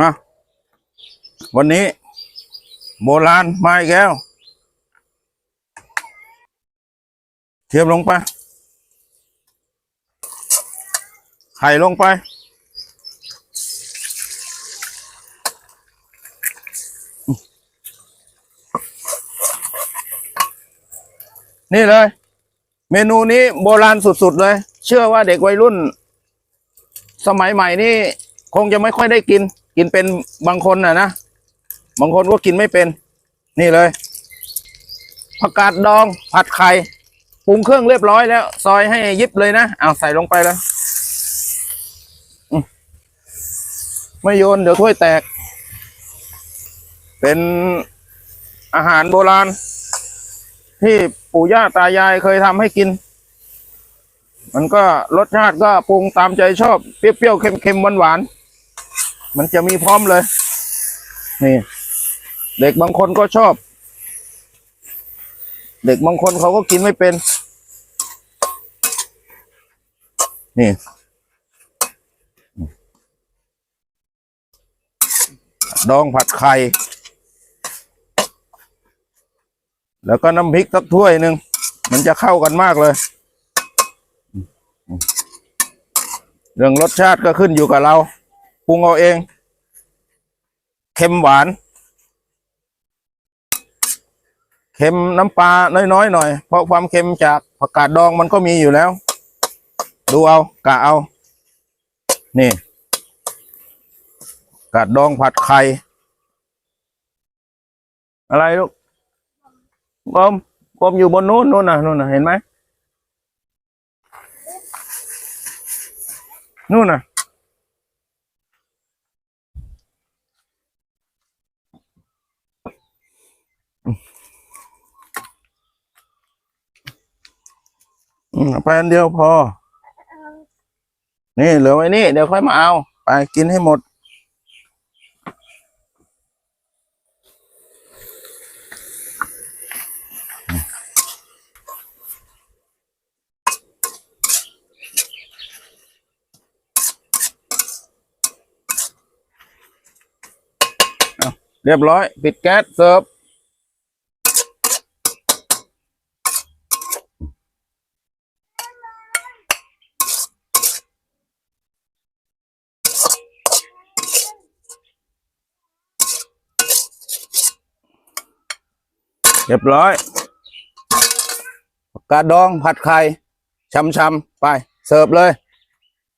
นะวันนี้ โบราณมาอีกแล้ว เทียมลงไป ไข่ลงไป นี่เลย เมนูนี้โบราณสุดๆเลย เชื่อว่าเด็กวัยรุ่น สมัยใหม่นี่ คงจะไม่ค่อยได้กิน กินเป็นบางคนน่ะนะ บางคนก็กินไม่เป็น นี่เลยผักกาดดองผัดไข่ปรุงเครื่องเรียบร้อยแล้ว ซอยให้ยิบเลยนะเอาใส่ลงไปเลยอืมไม่โยนเดี๋ยวถ้วยแตก เป็นอาหารโบราณ ที่ปู่ย่าตายายเคยทำให้กิน มันก็รสชาติก็ปรุงตามใจชอบ เปรี้ยวๆเค็มๆหวานๆ มันจะมีพร้อมเลย นี่ เด็กบางคนก็ชอบ เด็กบางคนเขาก็กินไม่เป็น นี่ดองผัดไข่ แล้วก็น้ำพริกสักถ้วยหนึ่ง มันจะเข้ากันมากเลย เรื่องรสชาติก็ขึ้นอยู่กับเรา ปรุงเอาเองเค็มหวานเค็มน้ำปลาน้อยๆหน่อย เพราะความเค็มจากผักกาดดองมันก็มีอยู่แล้ว ดูเอากะเอา นี่กาดดองผัดไข่อะไรลูกกลมกลมอยู่บนนู้นนู้นน่ะนู้นน่ะเห็นไหมนู่นน่ะ อืมเอาไปอันเดียวพอ นี่เหลือไว้นี่ เดี๋ยวค่อยมาเอา ไปกินให้หมดเอาเรียบร้อย ปิดแก๊สเสิร์ฟ เรียบร้อยกกาดดองผัดไข่ช้ำๆไป เสิร์ฟเลย